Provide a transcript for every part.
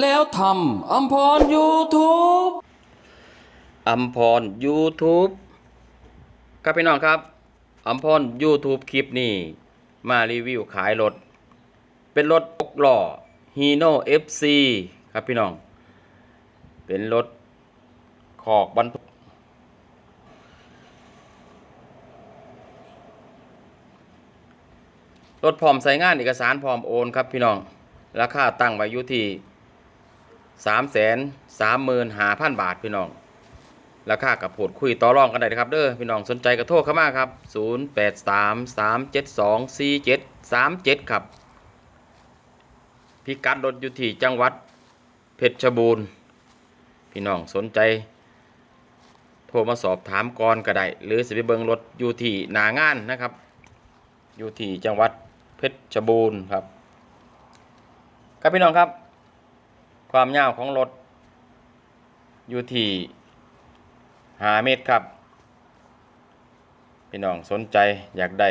แล้วทำอัมพรยูทูบอัมพร YouTube ครับพี่น้องครับอัมพร YouTube คลิปนี้ มารีวิวขายรถ เป็นรถ6ล้อ Hino FC ครับพี่น้อง เป็นรถขอกบรรทุกรถพร้อมใส่งานเอกสารพร้อมโอนครับพี่น้อง ราคาตั้งไว้อยู่ที่ 3 3 5 0 0 0บาทพี่น้อง ราคากับพูดคุยต่อรองกันได้ครับเด้อพี่น้องสนใจก็โทรเข้ามาครับ0833724737ครับพิกัดรถอยู่ที่จังหวัดเพชรบูรณ์ พี่น้องสนใจ โทรมาสอบถามก่อนก็ได้หรือสิไปเบิงรถอยู่ที่หนางานนะครับ อยู่ที่จังหวัดเพชรบูรณ์ครับ ครับพี่น้องครับ ความยาวของรถ อยู่ที่หาเมตรครับ พี่น้องสนใจอยากได้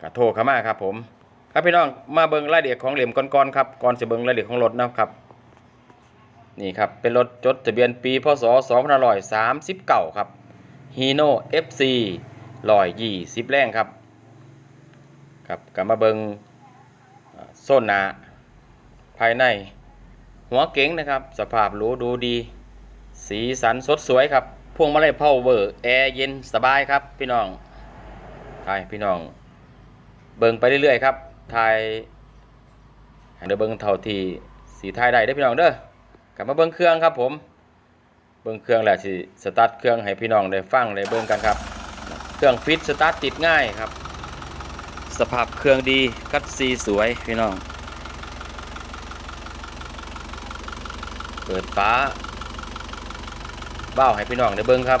ก็โทรเข้ามาครับผม ครับพี่น้องมาเบิ่งรายละเอียดของเหลี่ยมก่อนๆครับก่อนจะเบิ่งรายละเอียดของรถนะครับนี่ครับ เป็นรถจดทะเบียนปีพศ2539 ครับ Hino FC 120แรงครับครับก็มาเบิ่งโซนหนาภายใน หัวเก๋งนะครับ สภาพหรูดูดี สีสันสดสวยครับ พวงมาลัยพาเวอร์แอร์เย็นสบายครับ พี่น้องถ่ายพี่น้อง เบิ่งไปเรื่อยๆครับถ่ายให้เดี๋ยวเบิ่งเท่าที่สีถ่ายได้เด้พี่น้องเด้อกลับมาเบิ่งเครื่องครับ ผม เบิ่งเครื่องแหล้วสิสตาร์ทเครื่องให้พี่น้องได้ฟังได้เบิ่งกันครับ เครื่องฟิตสตาร์ทติดง่ายครับ สภาพเครื่องดีคัดซีสวยพี่น้อง เปิดฟ้าเบ้าให้พี่น้องได้เบิ้งครับ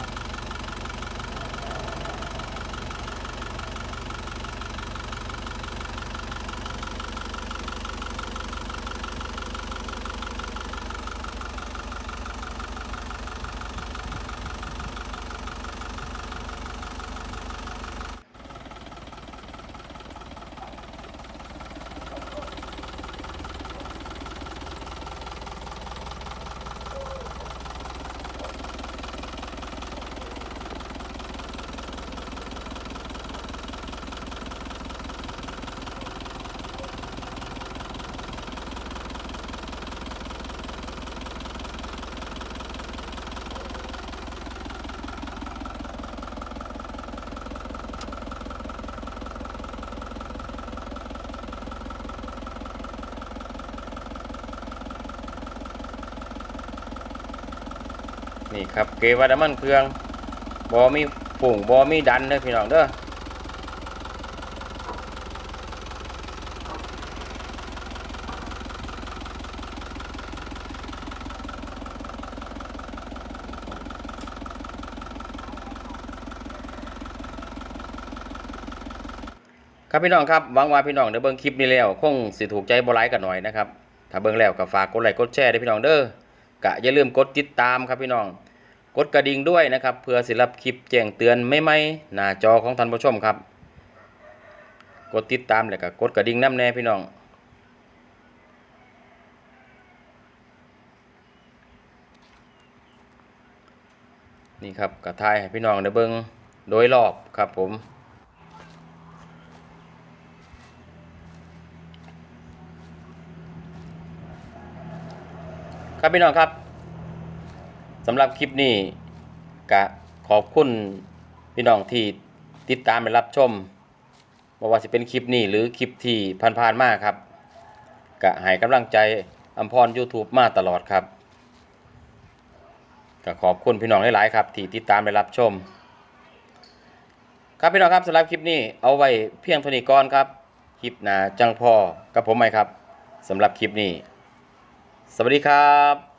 นี่ครับเกวัดมันเครื่องบอมีฝุ่งบอมีดันเด้อพี่น้องเด้อครับพี่น้องครับหวังว่าพี่น้องได้เบิ่งคลิปนี้แล้ว คงสิถูกใจบ่หลายกันหน่อยนะครับ ถ้าเบิ่งแล้วก็ฝากกดไลค์กดแชร์ด้วยพี่น้องเด้อ กะอย่าลืมกดติดตามครับพี่น้อง กดกระดิ่งด้วยนะครับ เพื่อสิรับคลิปแจ้งเตือนไม่ไม่หน้าจอของท่านผู้ชมครับ กดติดตามแล้วก็กดกระดิ่งน้ำแน่พี่น้องนี่ครับกระทายให้พี่น้องได้เบิ่งโดยรอบครับผม ครับพี่น้องครับสำหรับคลิปนี้กะขอบคุณพี่น้องที่ติดตามและรับชมบ่ว่าจะเป็นคลิปนี้หรือคลิปที่ผ่านๆมาครับกะให้กำลังใจอัมพร YouTube มาตลอดครับก็ขอบคุณพี่น้องหลาย ๆ ครับ ที่ติดตามและรับชม ครับพี่น้องครับสำหรับคลิปนี้เอาไว้เพียงเท่านี้ก่อนครับ คลิปหน้าจังพอกับผมไหมครับสำหรับคลิปนี้ สวัสดีครับ